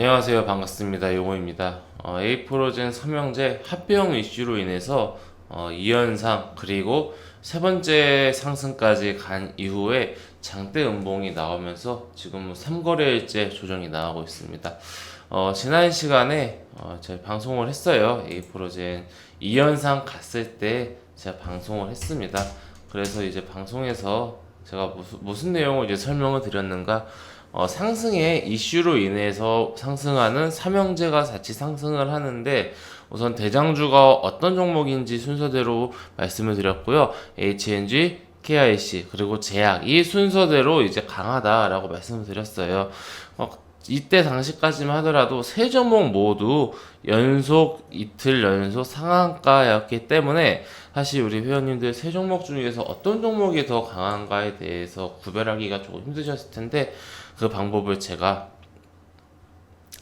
안녕하세요. 반갑습니다. 용호입니다. 어, 에이프로젠 삼형제 합병 이슈로 인해서 어, 2연상 그리고 세 번째 상승까지 간 이후에 장대 음봉이 나오면서 지금 3거래일째 조정이 나오고 있습니다. 어, 지난 시간에 어, 제가 방송을 했어요. 에이프로젠 2연상 갔을 때 제가 방송을 했습니다. 그래서 이제 방송에서 제가 무슨, 무슨 내용을 이제 설명을 드렸는가 어, 상승의 이슈로 인해서 상승하는 삼형제가 같이 상승을 하는데 우선 대장주가 어떤 종목인지 순서대로 말씀을 드렸고요. HNG, KIC 그리고 제약 이 순서대로 이제 강하다라고 말씀을 드렸어요. 어, 이때 당시까지만 하더라도 세 종목 모두 연속 이틀 연속 상한가였기 때문에 사실 우리 회원님들 세 종목 중에서 어떤 종목이 더 강한가에 대해서 구별하기가 조금 힘드셨을 텐데 그 방법을 제가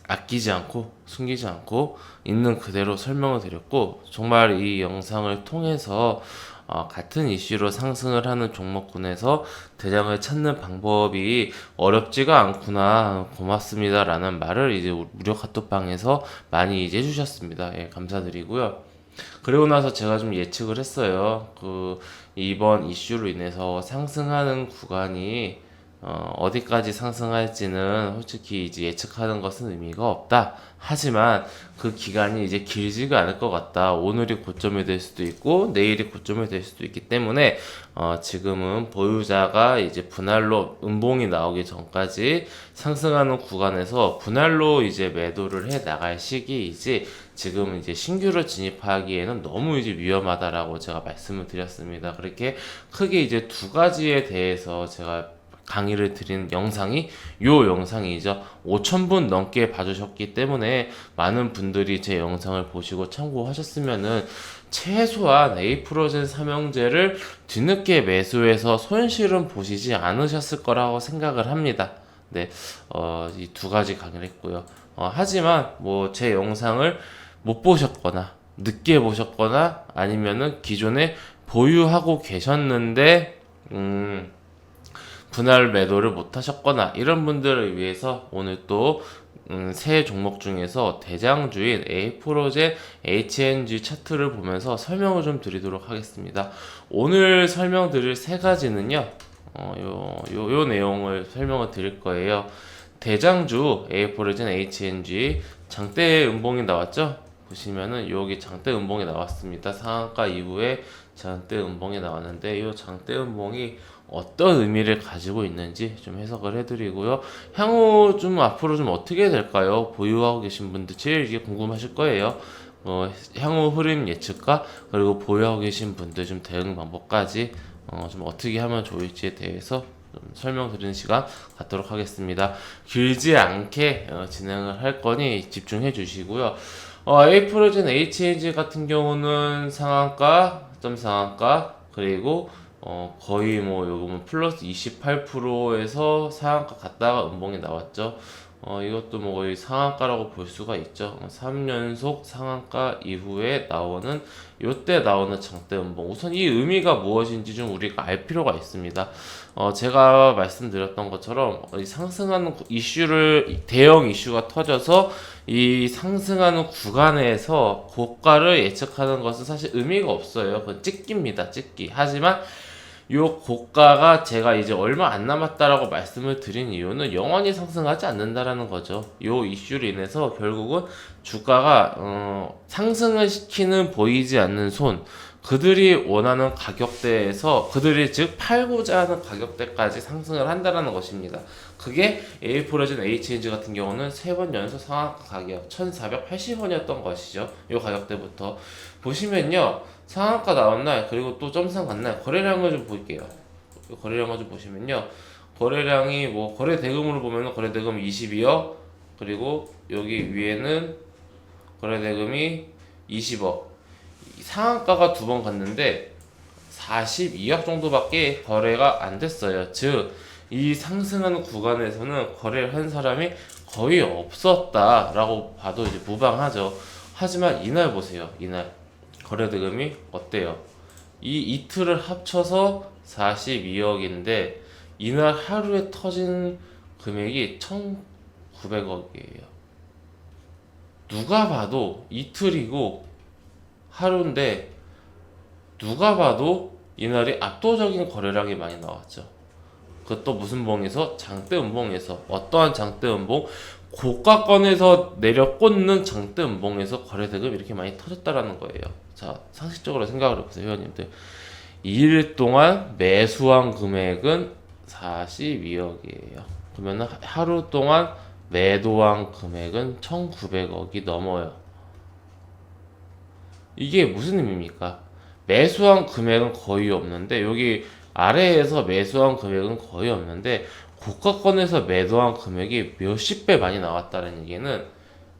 아끼지 않고 숨기지 않고 있는 그대로 설명을 드렸고 정말 이 영상을 통해서 어, 같은 이슈로 상승을 하는 종목군에서 대장을 찾는 방법이 어렵지가 않구나 고맙습니다라는 말을 이제 무료 카톡방에서 많이 이제 해주셨습니다. 예, 감사드리고요. 그리고 나서 제가 좀 예측을 했어요. 그 이번 이슈로 인해서 상승하는 구간이 어, 어디까지 상승할지는 솔직히 이제 예측하는 것은 의미가 없다. 하지만 그 기간이 이제 길지가 않을 것 같다. 오늘이 고점이 될 수도 있고 내일이 고점이 될 수도 있기 때문에 어, 지금은 보유자가 이제 분할로 음봉이 나오기 전까지 상승하는 구간에서 분할로 이제 매도를 해 나갈 시기이지 지금 이제 신규로 진입하기에는 너무 이제 위험하다라고 제가 말씀을 드렸습니다. 그렇게 크게 이제 두 가지에 대해서 제가 강의를 드린 영상이 요 영상이죠. 5,000분 넘게 봐주셨기 때문에 많은 분들이 제 영상을 보시고 참고하셨으면은 최소한 에이프로젠 삼형제를 뒤늦게 매수해서 손실은 보시지 않으셨을 거라고 생각을 합니다. 네, 어, 이 두 가지 강의를 했고요. 어, 하지만 뭐 제 영상을 못 보셨거나 늦게 보셨거나 아니면은 기존에 보유하고 계셨는데 음, 분할 매도를 못 하셨거나 이런 분들을 위해서 오늘 또 음, 새 종목 중에서 대장주인 에이프로젠 HNG 차트를 보면서 설명을 좀 드리도록 하겠습니다. 오늘 설명드릴 세 가지는요, 어, 요, 요, 요 내용을 설명을 드릴 거예요. 대장주 에이프로젠 HNG 장대 음봉이 나왔죠? 보시면은 여기 장대 음봉이 나왔습니다. 상한가 이후에 장대 음봉이 나왔는데 이 장대 음봉이 어떤 의미를 가지고 있는지 좀 해석을 해드리고요. 향후 좀 앞으로 좀 어떻게 될까요? 보유하고 계신 분들 제일 이게 궁금하실 거예요. 어, 향후 흐름 예측과 그리고 보유하고 계신 분들 좀 대응 방법까지 어, 좀 어떻게 하면 좋을지에 대해서 좀 설명드리는 시간 갖도록 하겠습니다. 길지 않게 어, 진행을 할 거니 집중해 주시고요. 어, 에이프로젠 HNG 같은 경우는 상한가, 점 상한가, 그리고 어, 거의 뭐 요금은 플러스 28%에서 상한가 갔다가 음봉이 나왔죠. 어, 이것도 뭐 거의 상한가라고 볼 수가 있죠. 3연속 상한가 이후에 나오는 요때 나오는 장대 음봉. 우선 이 의미가 무엇인지 좀 우리가 알 필요가 있습니다. 어, 제가 말씀드렸던 것처럼 이 상승하는 이슈를 대형 이슈가 터져서 이 상승하는 구간에서 고가를 예측하는 것은 사실 의미가 없어요. 그건 찍기입니다. 찍기. 하지만 요 고가가 제가 이제 얼마 안 남았다라고 말씀을 드린 이유는 영원히 상승하지 않는다라는 거죠. 요 이슈로 인해서 결국은 주가가 어, 상승을 시키는 보이지 않는 손 그들이 원하는 가격대에서 그들이 즉 팔고자 하는 가격대까지 상승을 한다라는 것입니다. 그게 에이프로젠 HNG 같은 경우는 세 번 연속 상한가 가격 1,480원이었던 것이죠. 이 가격대부터 보시면요. 상한가 나온 날 그리고 또 점상 간날 거래량을 좀 볼게요. 거래량을 좀 보시면요. 거래량이 뭐 거래 대금으로 보면 거래 대금 22억 그리고 여기 위에는 거래 대금이 20억 상한가가 두 번 갔는데 42억 정도밖에 거래가 안 됐어요. 즉, 이 상승하는 구간에서는 거래를 한 사람이 거의 없었다라고 봐도 이제 무방하죠. 하지만 이날 보세요. 이날 거래 대금이 어때요? 이 이틀을 합쳐서 42억인데 이날 하루에 터진 금액이 1,900억이에요. 누가 봐도 이틀이고 하루인데 누가 봐도 이날이 압도적인 거래량이 많이 나왔죠. 그것도 무슨 봉에서 장대 음봉에서 어떠한 장대 음봉 고가권에서 내려 꽂는 장대 음봉에서 거래 대금 이렇게 많이 터졌다라는 거예요. 자 상식적으로 생각을 해보세요, 회원님들. 2일 동안 매수한 금액은 42억이에요. 그러면 하루 동안 매도한 금액은 1,900억이 넘어요. 이게 무슨 의미입니까? 매수한 금액은 거의 없는데 여기 아래에서 매수한 금액은 거의 없는데 고가권에서 매도한 금액이 몇십 배 많이 나왔다는 얘기는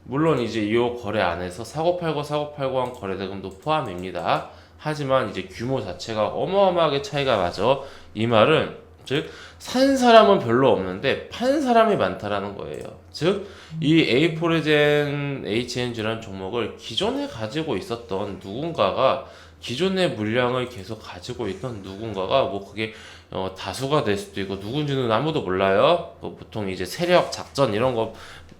물론 이제 이 거래 안에서 사고 팔고 사고 팔고 한 거래 대금도 포함입니다. 하지만 이제 규모 자체가 어마어마하게 차이가 나죠. 이 말은 즉 산 사람은 별로 없는데 판 사람이 많다라는 거예요. 즉 이 A4레젠 HNG라는 종목을 기존에 가지고 있었던 누군가가 기존의 물량을 계속 가지고 있던 누군가가 뭐 그게 어, 다수가 될 수도 있고 누군지는 아무도 몰라요. 뭐 보통 이제 세력, 작전 이런 거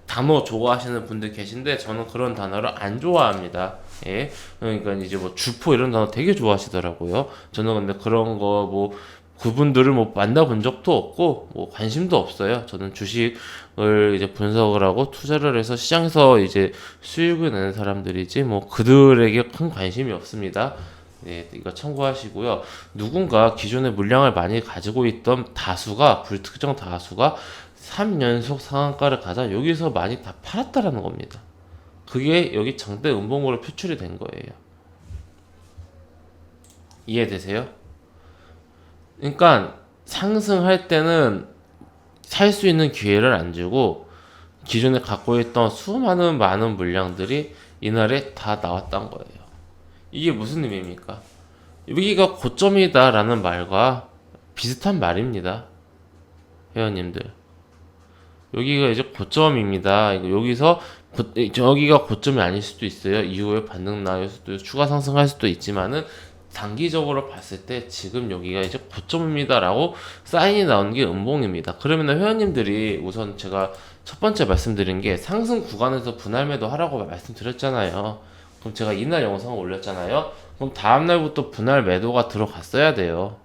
단어 좋아하시는 분들 계신데 저는 그런 단어를 안 좋아합니다. 예. 그러니까 이제 뭐 주포 이런 단어 되게 좋아하시더라고요. 저는 근데 그런 거 뭐 그분들을 뭐 만나본 적도 없고 뭐 관심도 없어요. 저는 주식을 이제 분석을 하고 투자를 해서 시장에서 이제 수익을 내는 사람들이지 뭐 그들에게 큰 관심이 없습니다. 네, 이거 참고하시고요. 누군가 기존의 물량을 많이 가지고 있던 다수가 불특정 다수가 3연속 상한가를 가자 여기서 많이 다 팔았다라는 겁니다. 그게 여기 장대 음봉으로 표출이 된 거예요. 이해되세요? 그러니까 상승할 때는 살 수 있는 기회를 안 주고 기존에 갖고 있던 수많은 많은 물량들이 이날에 다 나왔던 거예요. 이게 무슨 의미입니까? 여기가 고점이다라는 말과 비슷한 말입니다. 회원님들. 여기가 이제 고점입니다. 여기서 고, 여기가 고점이 아닐 수도 있어요. 이후에 반등 나올 수도 추가 상승할 수도 있지만은 단기적으로 봤을 때 지금 여기가 이제 고점입니다라고 사인이 나오는 게 음봉입니다. 그러면 회원님들이 우선 제가 첫 번째 말씀드린 게 상승 구간에서 분할 매도 하라고 말씀드렸잖아요. 그럼 제가 이날 영상을 올렸잖아요. 그럼 다음 날부터 분할 매도가 들어갔어야 돼요.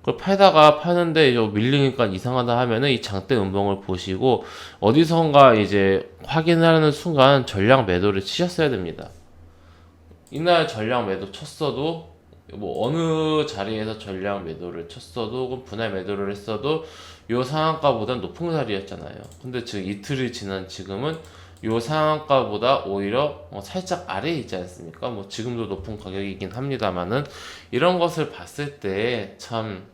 그걸 팔다가 파는데 이제 밀리니까 이상하다 하면은 이 장대 음봉을 보시고 어디선가 이제 확인하는 순간 전량 매도를 치셨어야 됩니다. 이날 전량 매도 쳤어도 뭐 어느 자리에서 전량 매도를 쳤어도 혹은 분할 매도를 했어도 요 상한가보다 높은 자리였잖아요. 근데 지금 이틀이 지난 지금은 요 상한가보다 오히려 어, 살짝 아래에 있지 않습니까? 뭐 지금도 높은 가격이긴 합니다만은 이런 것을 봤을 때 참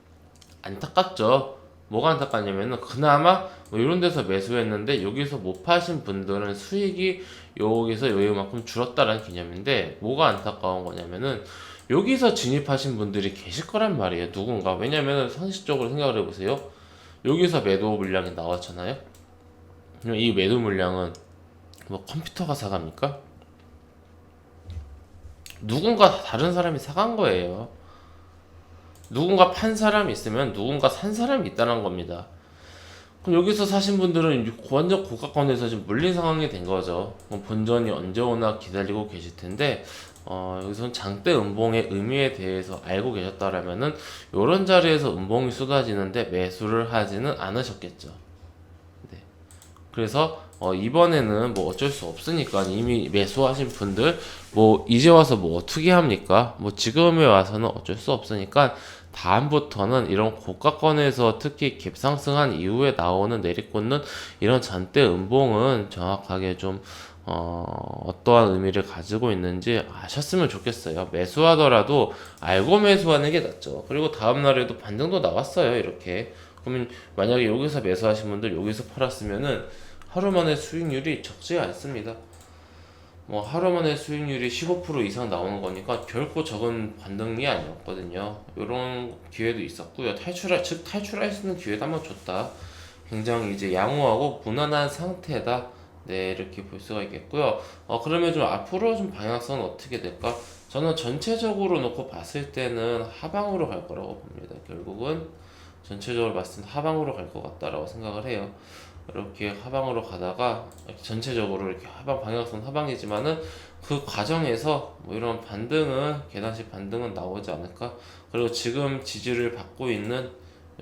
안타깝죠. 뭐가 안타깝냐면은 그나마 뭐 이런 데서 매수했는데 여기서 못 파신 분들은 수익이 여기서 여기만큼 줄었다는 개념인데 뭐가 안타까운 거냐면은 여기서 진입하신 분들이 계실 거란 말이에요. 누군가 왜냐면은 상식적으로 생각을 해보세요. 여기서 매도 물량이 나왔잖아요. 그럼 이 매도 물량은 뭐 컴퓨터가 사갑니까? 누군가 다른 사람이 사간 거예요. 누군가 판 사람이 있으면 누군가 산 사람이 있다는 겁니다. 그럼 여기서 사신 분들은 완전 고가권에서 지금 물린 상황이 된 거죠. 뭐 본전이 언제 오나 기다리고 계실 텐데 어, 여기서는 장대 음봉의 의미에 대해서 알고 계셨다라면은 이런 자리에서 음봉이 쏟아지는데 매수를 하지는 않으셨겠죠. 네. 그래서 어, 이번에는 뭐 어쩔 수 없으니까 이미 매수하신 분들 뭐 이제 와서 뭐 어떻게 합니까? 뭐 지금에 와서는 어쩔 수 없으니까 다음부터는 이런 고가권에서 특히 갭상승한 이후에 나오는 내리꽂는 이런 잔대 음봉은 정확하게 좀 어, 어떠한 의미를 가지고 있는지 아셨으면 좋겠어요. 매수하더라도 알고 매수하는 게 낫죠. 그리고 다음날에도 반등도 나왔어요. 이렇게. 그러면 만약에 여기서 매수하신 분들 여기서 팔았으면은 하루 만에 수익률이 적지 않습니다. 뭐 하루 만에 수익률이 15% 이상 나오는 거니까 결코 적은 반등이 아니었거든요. 이런 기회도 있었고요. 탈출할 즉 탈출할 수 있는 기회도 한번 줬다. 굉장히 이제 양호하고 무난한 상태다. 네 이렇게 볼 수가 있겠고요. 어 그러면 좀 앞으로 좀 방향성은 어떻게 될까? 저는 전체적으로 놓고 봤을 때는 하방으로 갈 거라고 봅니다. 결국은 전체적으로 봤을 때 하방으로 갈 것 같다라고 생각을 해요. 이렇게 하방으로 가다가 이렇게 전체적으로 이렇게 하방 방향성 하방이지만은 그 과정에서 뭐 이런 반등은 계단식 반등은 나오지 않을까? 그리고 지금 지지를 받고 있는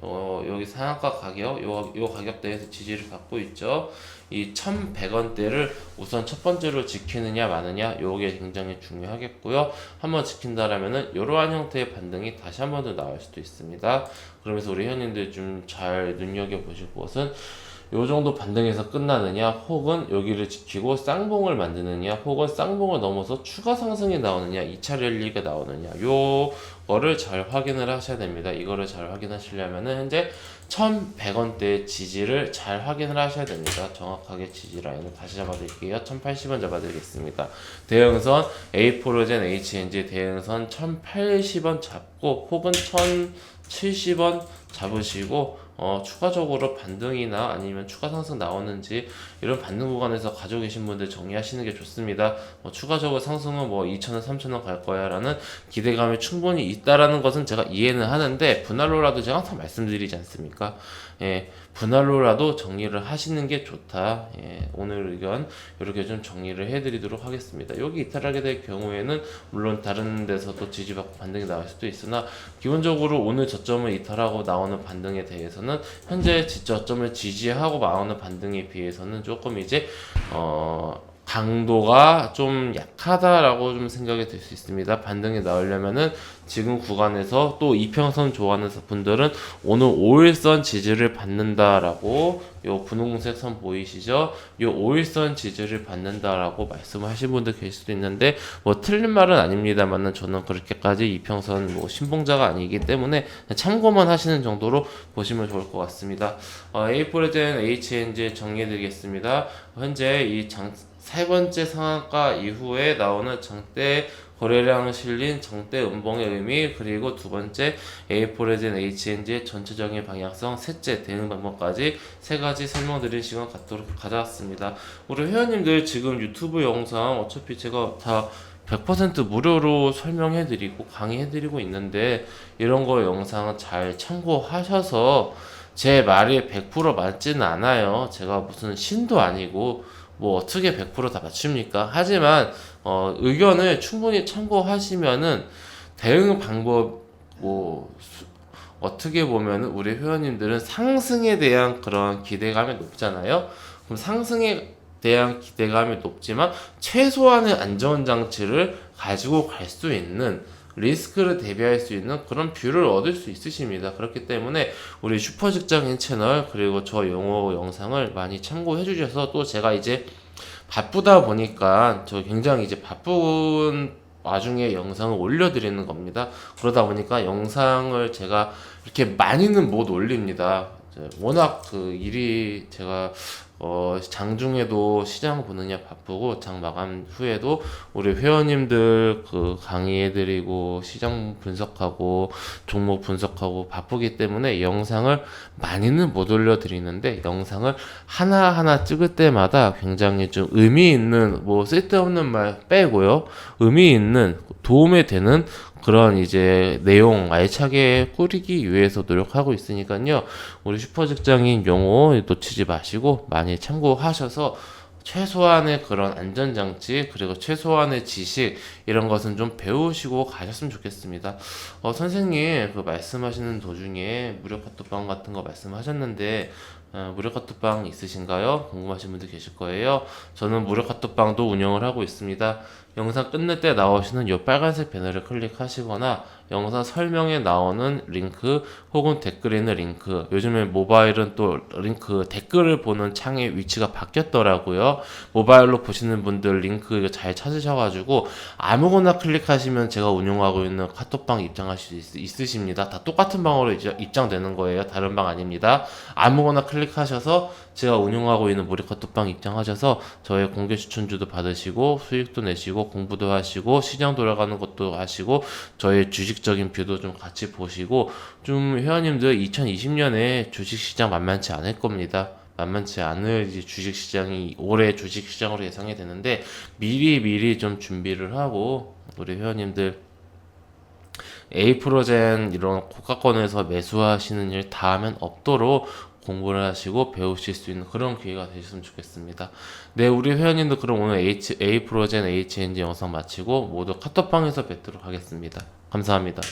어, 여기 상한가 가격 요, 요 가격대에서 지지를 받고 있죠. 이 1100원대를 우선 첫 번째로 지키느냐 마느냐 요게 굉장히 중요하겠고요. 한번 지킨다라면은 이러한 형태의 반등이 다시 한 번 더 나올 수도 있습니다. 그러면서 우리 현님들 좀 잘 눈여겨 보실 것은 요 정도 반등에서 끝나느냐 혹은 여기를 지키고 쌍봉을 만드느냐 혹은 쌍봉을 넘어서 추가 상승이 나오느냐 2차 랠리가 나오느냐 요거를 잘 확인을 하셔야 됩니다. 이거를 잘 확인하시려면은 현재 1100원대 지지를 잘 확인을 하셔야 됩니다. 정확하게 지지 라인을 다시 잡아드릴게요. 1080원 잡아드리겠습니다. 대응선 A4로젠 HNG 대응선 1080원 잡고 혹은 1070원 잡으시고 어, 추가적으로 반등이나 아니면 추가 상승 나오는지 이런 반등 구간에서 가지고 계신 분들 정리하시는 게 좋습니다. 뭐 추가적으로 상승은 뭐 2,000원, 3,000원 갈 거야라는 기대감이 충분히 있다라는 것은 제가 이해는 하는데 분할로라도 제가 항상 말씀드리지 않습니까? 예, 분할로라도 정리를 하시는 게 좋다. 예, 오늘 의견 이렇게 좀 정리를 해드리도록 하겠습니다. 여기 이탈하게 될 경우에는 물론 다른 데서도 지지받고 반등이 나올 수도 있으나 기본적으로 오늘 저점을 이탈하고 나오는 반등에 대해서는 현재 저점을 지지하고 나오는 반등에 비해서는 조금 이제 어 강도가 좀 약하다라고 좀 생각이 들 수 있습니다. 반등이 나오려면은 지금 구간에서 또 이평선 좋아하는 분들은 오늘 5일선 지지를 받는다라고 요 분홍색 선 보이시죠? 요 5일선 지지를 받는다라고 말씀하신 분들 계실 수도 있는데 뭐 틀린 말은 아닙니다만은 저는 그렇게까지 이평선 뭐 신봉자가 아니기 때문에 참고만 하시는 정도로 보시면 좋을 것 같습니다. 어, A4에덴 HNG 정리해드리겠습니다. 현재 이장 세 번째 상한가 이후에 나오는 장대 거래량 실린 정대 음봉의 의미 그리고 두 번째 A4레젠 HNG의 전체적인 방향성 셋째 대응 방법까지 세 가지 설명드릴 시간 갖도록 가져왔습니다. 우리 회원님들 지금 유튜브 영상 어차피 제가 다 100% 무료로 설명해드리고 강의해드리고 있는데 이런 거 영상 잘 참고하셔서 제 말이 100% 맞지는 않아요. 제가 무슨 신도 아니고 뭐 어떻게 100%다 맞춥니까? 하지만 어, 의견을 충분히 참고하시면은 대응 방법 뭐 수, 어떻게 보면은 우리 회원님들은 상승에 대한 그런 기대감이 높잖아요. 그럼 상승에 대한 기대감이 높지만 최소한의 안전 장치를 가지고 갈 수 있는 리스크를 대비할 수 있는 그런 뷰를 얻을 수 있으십니다. 그렇기 때문에 우리 슈퍼 직장인 채널 그리고 저 영어 영상을 많이 참고해 주셔서 또 제가 이제 바쁘다 보니까 저 굉장히 이제 바쁜 와중에 영상을 올려드리는 겁니다. 그러다 보니까 영상을 제가 이렇게 많이는 못 올립니다. 워낙 그 일이 제가 어, 장 중에도 시장 보느냐 바쁘고 장 마감 후에도 우리 회원님들 그 강의해드리고 시장 분석하고 종목 분석하고 바쁘기 때문에 영상을 많이는 못 올려드리는데 영상을 하나하나 찍을 때마다 굉장히 좀 의미 있는 뭐 쓸데없는 말 빼고요. 의미 있는 도움이 되는 그런 이제 내용 알차게 꾸리기 위해서 노력하고 있으니까요. 우리 슈퍼 직장인 용어 놓치지 마시고 많이 참고하셔서 최소한의 그런 안전장치 그리고 최소한의 지식 이런 것은 좀 배우시고 가셨으면 좋겠습니다. 어, 선생님 그 말씀하시는 도중에 무료 카톡방 같은 거 말씀하셨는데 어, 무료 카톡방 있으신가요? 궁금하신 분들 계실 거예요. 저는 무료 카톡방도 운영을 하고 있습니다. 영상 끝낼 때 나오시는 이 빨간색 배너를 클릭하시거나 영상 설명에 나오는 링크 혹은 댓글에 있는 링크 요즘에 모바일은 또 링크 댓글을 보는 창의 위치가 바뀌었더라고요 모바일로 보시는 분들 링크 잘 찾으셔가지고 아무거나 클릭하시면 제가 운영하고 있는 카톡방 입장하실 수 있, 으십니다다 똑같은 방으로 입장되는 거예요 다른 방 아닙니다 아무거나 클릭 하셔서 제가 운영하고 있는 무료 카톡방 입장하셔서 저의 공개 추천주도 받으시고 수익도 내시고 공부도 하시고 시장 돌아가는 것도 하시고 저의 주식적인 뷰도 좀 같이 보시고 좀 회원님들 2020년에 주식시장 만만치 않을 겁니다. 만만치 않을 주식시장이 올해 주식시장으로 예상이 되는데 미리 미리 좀 준비를 하고 우리 회원님들 A 프로젠 이런 고가권에서 매수하시는 일 다음엔 없도록 공부를 하시고 배우실 수 있는 그런 기회가 되셨으면 좋겠습니다. 네, 우리 회원님도 그럼 오늘 H, A 프로젠 HNG 영상 마치고 모두 카톡방에서 뵙도록 하겠습니다. 감사합니다.